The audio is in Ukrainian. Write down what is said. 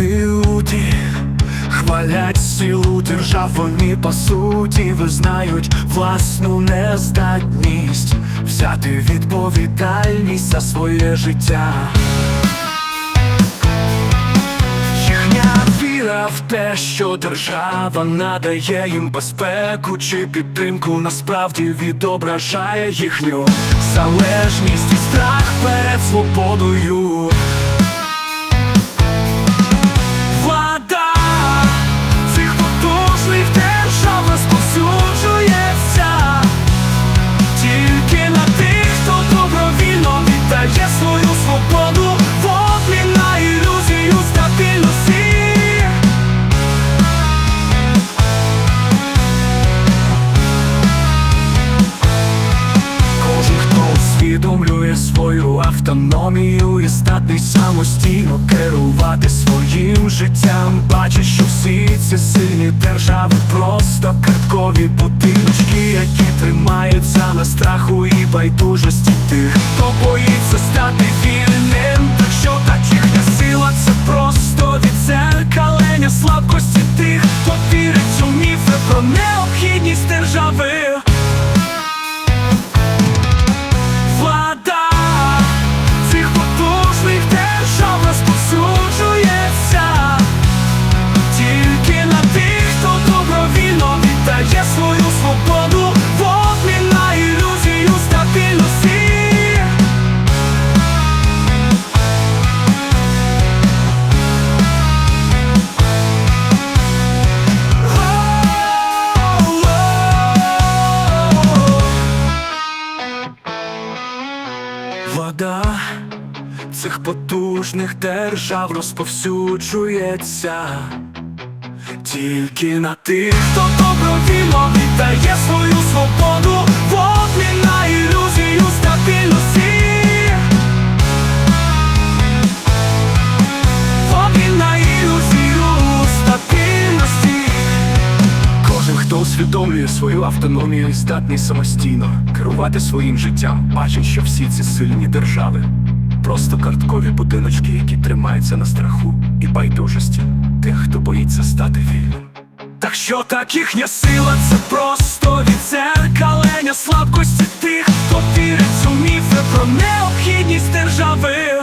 Люди хвалять силу держав, вони по суті визнають власну нездатність взяти відповідальність за своє життя. Їхня віра в те, що держава надає їм безпеку чи підтримку, насправді відображає їхню залежність і страх перед свободою. Автономію і статний самостійно керувати своїм життям, Бачиш, всі ці сильні держави просто карткові будиночки, які тримаються на страху і байдужості тих, хто боїться стати вільним. Влада цих потужних держав розповсюджується тільки на тих, хто добровільно віддає усвідомлює свою автономію і здатний самостійно керувати своїм життям, бачить, що всі ці сильні держави просто карткові будиночки, які тримаються на страху і байдужості тих, хто боїться стати вільним. Так що так їхня сила це просто відзеркалення слабкості тих, хто вірить у міфи про необхідність держави.